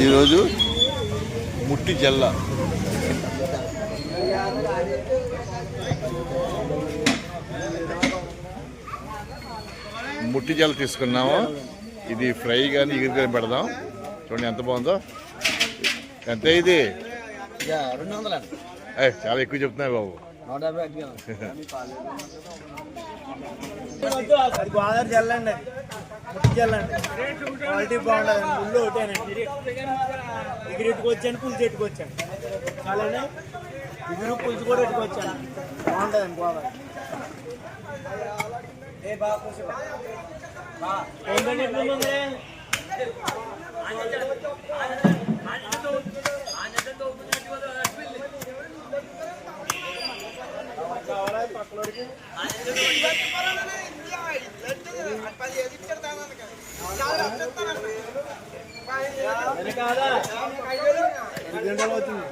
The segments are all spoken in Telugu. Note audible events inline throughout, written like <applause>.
ఈరోజు ముట్టి జల్ల. ముట్టి జల్ల తీసుకున్నాము. ఇది ఫ్రై కానీ ఎగురు కానీ పెడదాం. చూడండి ఎంత బాగుందో. ఎంత ఇది? చాలా ఎక్కువ చెప్తున్నారు బాబు. <laughs> జల్లండి ముట్టి జల్లండి క్వాలిటీ బాగుంటుంది ముళ్ళు ఒకటేనండి. ఎగిరి ఎట్టుకొచ్చాను పులుసు ఎట్టుకొచ్చాను. చాలండి. ఎగురు పులుసు కూడా ఎట్టుకొచ్చాను. బాగుంటుందండి గోదావరి ఏ బాగా ఐదు గంటలు అవుతుంది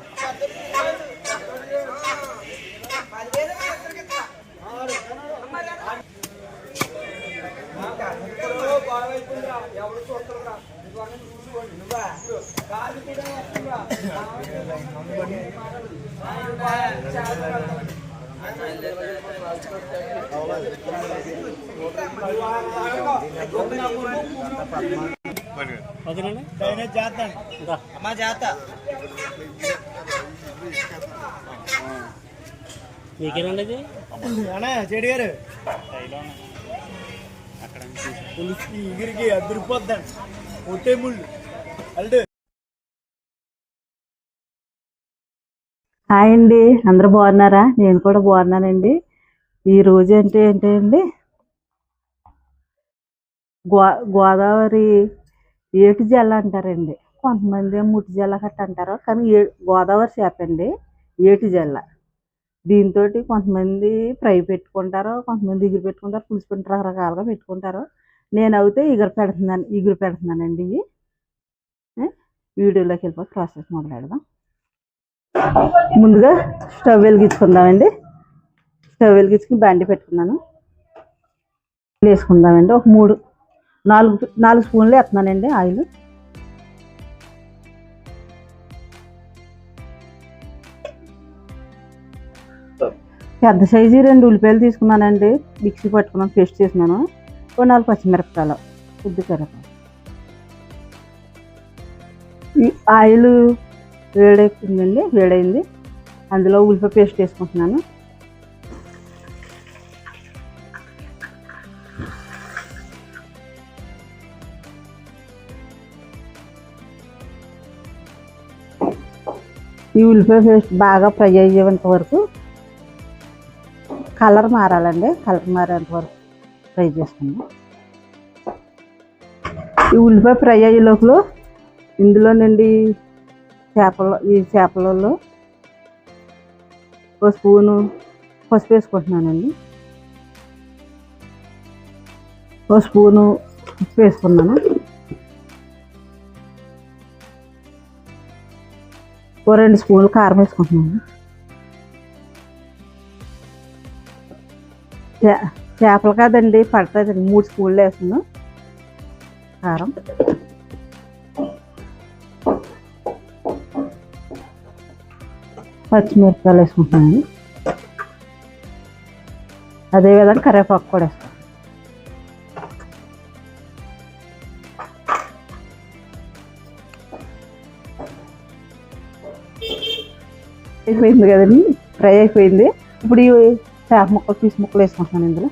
ఓకేనండి చేస్తాను అమ్మా చేస్తా మీకేనండి ఇది అన్నా చెడి గారు పులికి ఎగిరికి అదిరిపోద్దండి ఒట్టే ముళ్ళు అల్లు హాయ్ అండి అందరూ బాగున్నారా? నేను కూడా బాగున్నానండి. ఈ రోజు అంటే ఏంటండి? గో గోదావరి ఏటి జల్ల అంటారండి. కొంతమంది ముట్టి జల్ల కట్ట అంటారు. కానీ ఏ గోదావరి చేప అండి. ఏటి జల్ల దీంతో కొంతమంది ఫ్రై పెట్టుకుంటారు. కొంతమంది ఇగురు పెట్టుకుంటారు. పులుసు పెట్టి రకరకాలుగా పెట్టుకుంటారు. నేను అయితే ఇగురు పెడుతున్నాను. ఇగురు పెడుతున్నానండి. వీడియోలోకి వెళ్ళిపోయి ప్రాసెస్ మొదలెడదాం. ముందుగా స్టవ్ వెలిగించుకుందామండి. స్టవ్ వెలిగించుకుని బండి పెట్టుకున్నాను. వేసుకుందామండి. ఒక మూడు నాలుగు నాలుగు స్పూన్లు వేస్తున్నానండి ఆయిల్. పెద్ద సైజు రెండు ఉల్లిపాయలు తీసుకున్నానండి. మిక్సీ పట్టుకున్నాను పేస్ట్ చేసినాను. ఒక నాలుగు పచ్చిమిరపకాయలు కొద్ది ఈ ఆయిల్ వేడెక్కిందండి వేడైంది. అందులో ఉల్లిపాయ పేస్ట్ వేసుకుంటున్నాను. ఈ ఉల్లిపాయ పేస్ట్ బాగా ఫ్రై అయ్యేంత వరకు కలర్ మారాలండి. కలర్ మారేంత వరకు ఫ్రై చేసుకుందాం. ఈ ఉల్లిపాయ ఫ్రై అయ్యే లోపల ఇందులో నుండి చేపలు ఈ చేపలలో ఒక స్పూను పసుపు వేసుకుంటున్నానండి. ఒక స్పూను ఉప్పు వేసుకున్నాను. ఓ రెండు స్పూన్లు కారం వేసుకుంటున్నాను. చే- చేపలు కాదండి పడుతుందండి. మూడు స్పూన్లు వేస్తున్నాను కారం. పచ్చిమిరపకాయలు వేసుకుంటున్నాను. అదేవిధంగా కరివేపాకు కూడా వేసుకుంటాను అయిపోయింది కదండి. ఫ్రై అయిపోయింది. ఇప్పుడు ఈ చేప ముక్కలు పీస్ ముక్కలు వేసుకుంటున్నాను ఇందులో.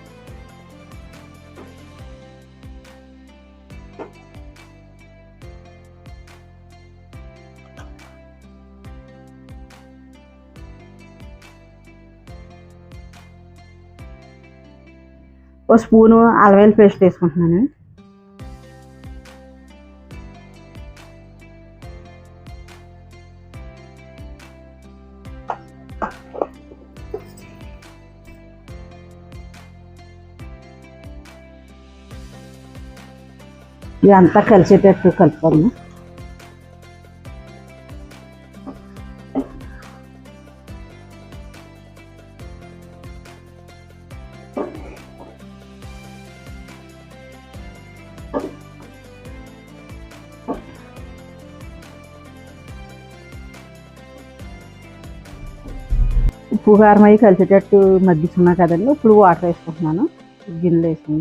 ఓ స్పూను అలవేలు పేస్ట్ వేసుకుంటున్నాను. ఇదంతా కలిసేటట్టు కలపాలి ఉప్పు కారం కలిసేటట్టు మగ్గిస్తున్నా కదండి. ఇప్పుడు వాటర్ వేసుకుంటున్నాను. గిన్నెలు వేసుకుని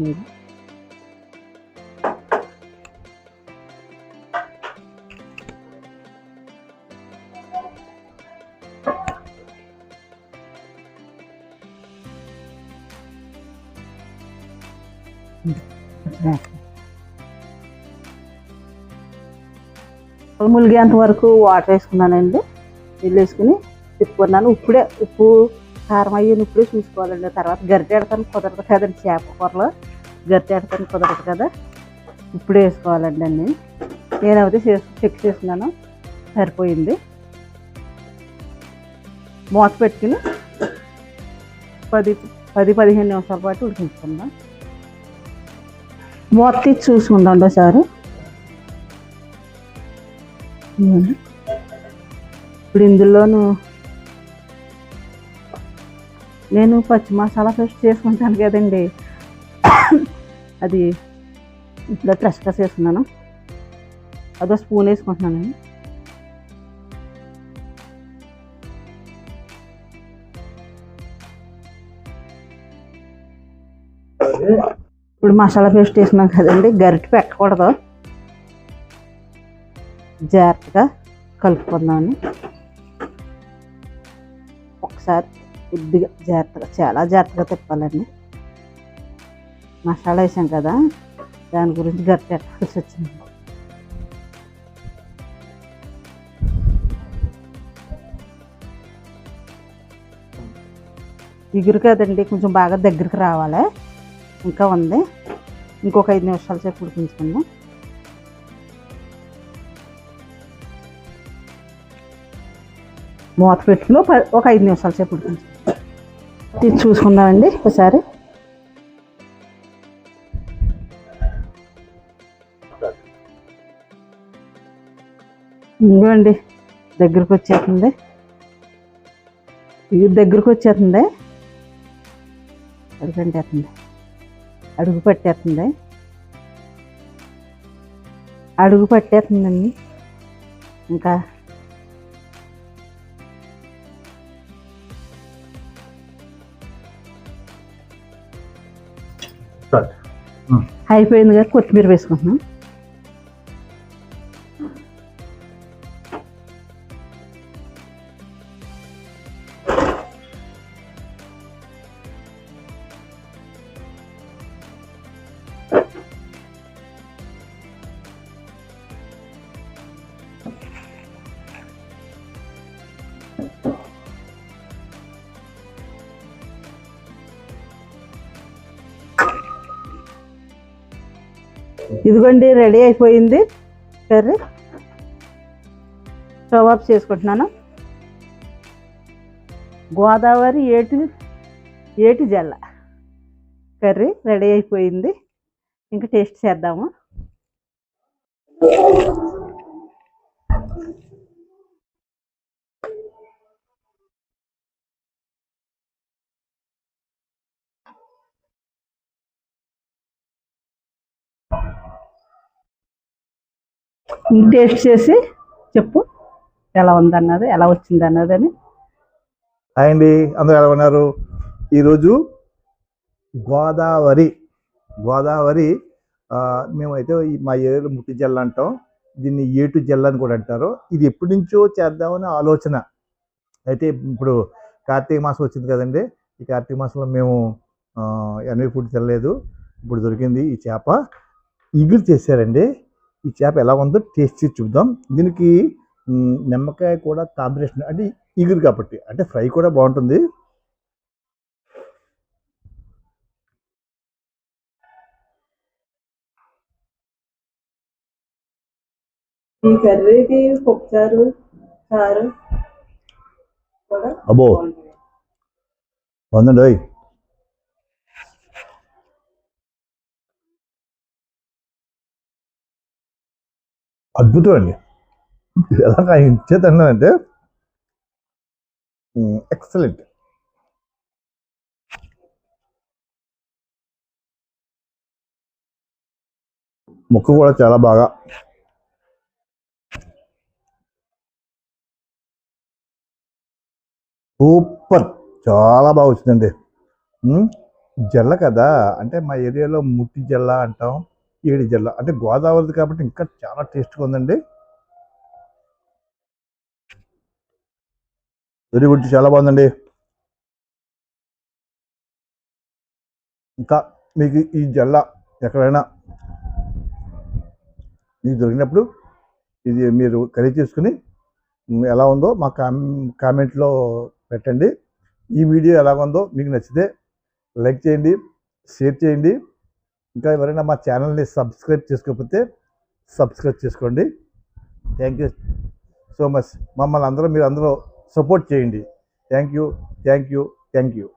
ములిగేంత వరకు వాటర్ వేసుకున్నానండి. నీళ్ళు వేసుకుని తిప్పుకున్నాను. ఇప్పుడే ఉప్పు కారం అయ్యిన ఇప్పుడే చూసుకోవాలండి. తర్వాత గరిటెడతాను కుదరదు కదండి చేప కూరలో. గరిటెడతాను కుదరదు కదా. ఇప్పుడే వేసుకోవాలండి అన్ని. నేనైతే చేసి చెక్ చేస్తున్నాను. సరిపోయింది. మూత పెట్టుకుని పది పది పదిహేను నిమిషాల పాటు ఉడికించుకుందాం. మూత తీసి చూసుకుందాం ఒకసారి ఇప్పుడు ఇందులోను నేను పచ్చి మసాలా పేస్ట్ చేసుకుంటాను కదండి. అది ఇంట్లో ఫ్రెష్గా చేసుకున్నాను. అదో స్పూన్ వేసుకుంటున్నాను ఇప్పుడు మసాలా పేస్ట్ వేసినాం కదండి. గరిటె పెట్టకూడదు. జాగ్రత్తగా కలుపుకుందామని. ఒకసారి కొద్దిగా జాగ్రత్తగా చాలా జాగ్రత్తగా తిప్పాలండి. మసాలా వేసాం కదా దాని గురించి గట్టి పెట్టాల్సి వచ్చింది. ఇగురు కదండి కొంచెం బాగా దగ్గరికి రావాలి. ఇంకా ఉంది. ఇంకొక ఐదు నిమిషాల సేపు ఉడికించుకుందాం. మూత పెట్టుకుని ఒక ఒక ఐదు నిమిషాల సేపు ఉడికించి చూసుకుందామండి ఒకసారి. ఇంకోండి దగ్గరకు వచ్చేస్తుంది. ఇది దగ్గరకు వచ్చేస్తుంది. అడుగు పెట్టేస్తుంది. అడుగు పట్టేస్తుంది. అడుగు పట్టేస్తుందండి. ఇంకా అయిపోయింది కదా కొత్తిమీర వేసుకుంటున్నాం. ఇదిగోండి రెడీ అయిపోయింది. కర్రీ. స్టవ్ ఆఫ్ చేసుకుంటున్నాను. గోదావరి ఏటి ఏటి జల్ల. కర్రీ రెడీ అయిపోయింది. ఇంకా టేస్ట్ చేద్దాము. టేస్ట్ చేసి చెప్పు. ఎలా ఉందన్నది ఎలా వచ్చింది అన్నది అని. హాయ్ అండి అందరూ ఎలా ఉన్నారు? ఈరోజు గోదావరి గోదావరి మేమైతే ఈ మా ఏరియాలో ముట్టి జల్ల అంటాం. దీన్ని ఏటు జల్ల అని కూడా అంటారు. ఇది ఎప్పటి నుంచో చేద్దామని ఆలోచన. అయితే ఇప్పుడు కార్తీక మాసం వచ్చింది కదండి ఈ కార్తీక మాసంలో మేము ఎనభై ఫుడ్ తినలేదు. ఇప్పుడు దొరికింది ఈ చేప. ఇగురు చేశారండి. ఈ చేప ఎలా ఉందో టేస్ట్ చేసి చూద్దాం. దీనికి నిమ్మకాయ కూడా కాంబినేషన్ అంటే ఇగురు కాబట్టి అంటే ఫ్రై కూడా బాగుంటుంది. ఈ కర్రీకి పప్పుచారు చారు కూడా అబ్బో. బాగుంటుంది. అద్భుతం అండి ఎలాగ అంటే ఎక్సలెంట్. ముక్కు కూడా చాలా బాగా. సూపర్! చాలా బాగా వచ్చిందండి. జల్ల కదా? అంటే మా ఏరియాలో ముట్టి జల్ల అంటాం. ఏడి జిల్లా. అంటే గోదావరిది కాబట్టి ఇంకా చాలా టేస్ట్గా ఉందండి. వెరీ గుడ్ చాలా బాగుందండి. ఇంకా మీకు ఈ జల్ల ఎక్కడైనా మీకు దొరికినప్పుడు ఇది మీరు కర్రీ చేసుకుని ఎలా ఉందో మా కామెంట్లో పెట్టండి. ఈ వీడియో ఎలా ఉందో మీకు నచ్చితే లైక్ చేయండి షేర్ చేయండి. ఇంకా ఎవరైనా మా ఛానల్ని సబ్స్క్రైబ్ చేసుకోకపోతే సబ్స్క్రైబ్ చేసుకోండి. థ్యాంక్ యూ సో మచ్ మమ్మల్ని అందరూ మీరు అందరూ సపోర్ట్ చేయండి. Thank you thank you thank you